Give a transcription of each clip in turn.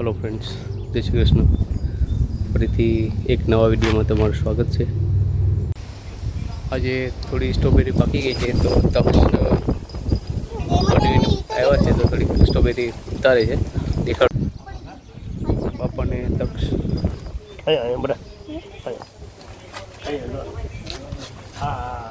Hello friends જય શ્રી કૃષ્ણ. ફરીથી એક નવા વિડીયોમાં તમારું સ્વાગત છે. આજે થોડી સ્ટ્રોબેરી પાકી ગઈ છે તો તક્ષ આવ્યા છે તો થોડી સ્ટ્રોબેરી ઉતારે છે. દેખાડ. પાપાને તક્ષ. હા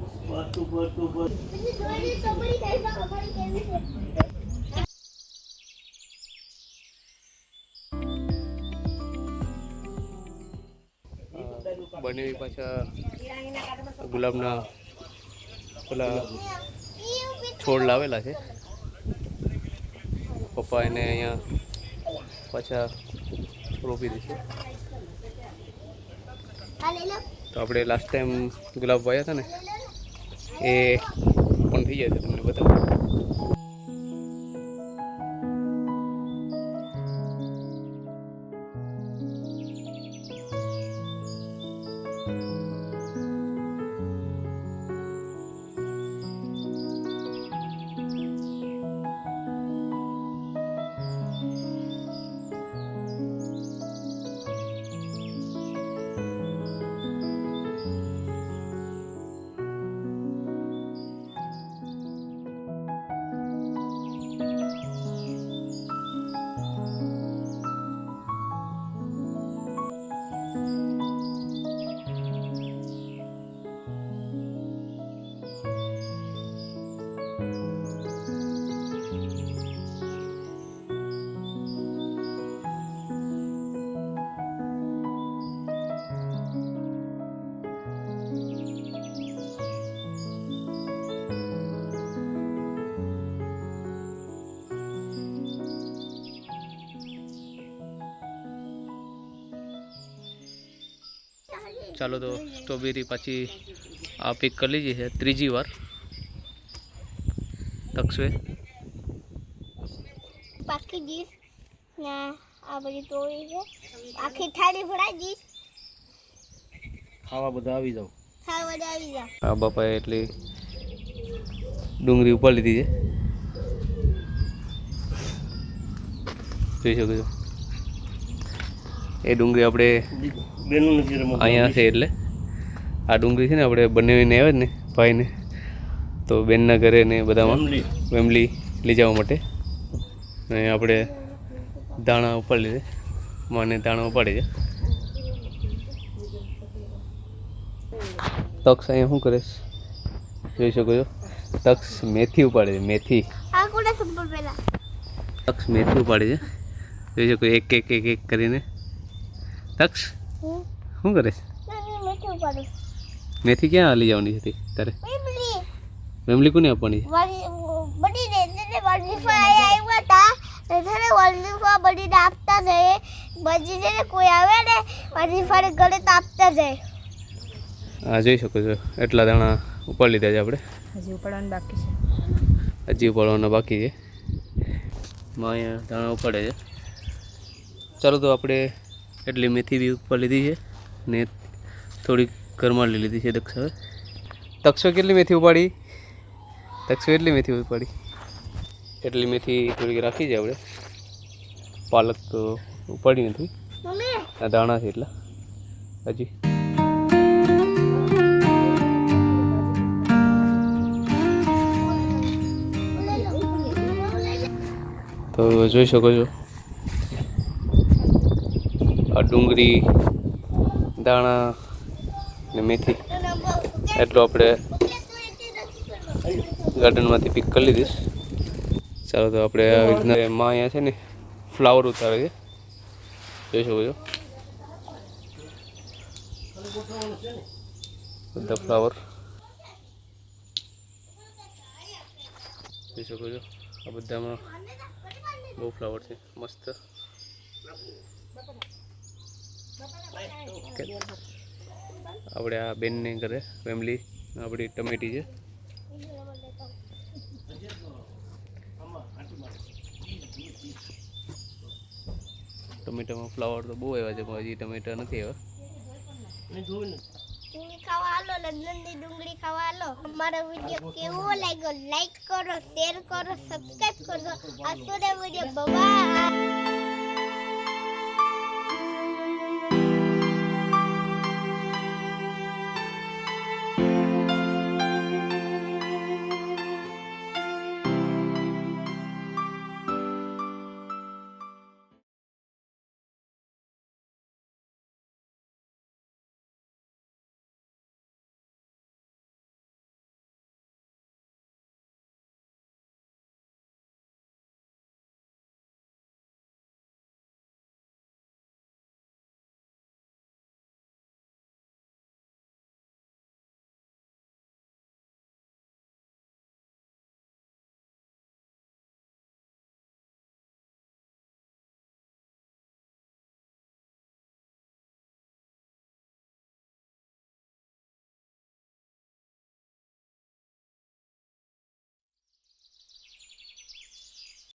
બધું બનાવી પાછા ગુલાબના પેલા છોડ લાવેલા છે. પપ્પા એને અહીંયા પાછા રોપી દેશે તો આપણે લાસ્ટ ટાઈમ ગુલાબ વાયા હતા ને? એ પણ થઈ જાય તો તમને બતાવું. ચાલો તો સ્ટ્રોબેરી પાછી આ પિક કરી લીધી છે ત્રીજી વાર. તક્ષવે પાકી દઈશ. ને આ બધી તોડી છે. આખી થાળી ભરાઈ દઈશ. ખાવા બધા આવી જાવ થાળ બધા આવી જા આ બાપાએ એટલી ડુંગળી ઉપર લીધી છે. જોઈ શકો છો. એ ડુંગળી આપણે બેનું અહીંયા છે એટલે. આ ડુંગળી છે ને આપણે બનાવીને આવે ને ભાઈને. તો બેનના ઘરે ને બધામાં. ફેમિલી લઈ જવા માટે. ને આપણે દાણા ઉપાડી લીધે. માને દાણા ઉપાડી છે. તક્ષ અહીંયા શું કરે જોઈ શકો છો. તક્ષ મેથી ઉપાડે છે મેથી. તક્ષ મેથી ઉપાડે છે. જોઈ શકો એક એક એક એક કરીને. તક્ષ શું કરે? મેથી ક્યાં લઈ જવાની હતી તારે? ફેમિલી કોને આપવાની? છે વાળી બડી ને તેને વાળી આવ્યા હતા. એટલે ફા બડી આપતા જાય. બજી છે ને કોઈ આવે ને ફાડે ગળે તો આપતા જાય. આ જોઈ શકો છો. એટલા દાણા ઉપર લીધા છે આપણે. હજી ઉપાડવાનું બાકી છે. હજી ઉપાડવાના બાકી છે. માં અહીંયા દાણા ઉપાડે છે. ચાલો તો આપણે એટલી મેથી બી ઉપર લીધી છે ને થોડીક ઘરમાં લઈ લીધી છે દક્ષ હવે. દક્ષો કેટલી મેથી ઉપાડી? દક્ષો એટલી મેથી ઉપાડી એટલી મેથી થોડીક રાખી છે આપણે. પાલક તો ઉપાડી નથી. આ દાણા છે એટલા. હજી. તો જોઈ શકો છો. આ ડુંગળી દાણા ને મેથી. એટલું આપણે ગાર્ડનમાંથી પિક કરી લીધીશ ચાલો તો આપણે આવી રીતના માં અહીંયા છે ને ફ્લાવર ઉતારે છે. જોઈ શકો છો. બધા ફ્લાવર જોઈ શકો છો. આ બધામાં બહુ ફ્લાવર છે. મસ્ત. આપણે આ બેનને ઘરે ફેમિલી આપણી ટમેટી છે. ટમેટામાં ફ્લાવર તો બહુ આવ્યા છે પણ હજી ટમેટા નથી આવ્યા. ડુંગળી ખાવા હાલો લંડનની ડુંગળી ખાવા હાલો અમારો વીડિયો કેવો લાગ્યો? લાઈક કરો શેર કરો સબસ્ક્રાઇબ કરજો આ વીડિયો. બબાય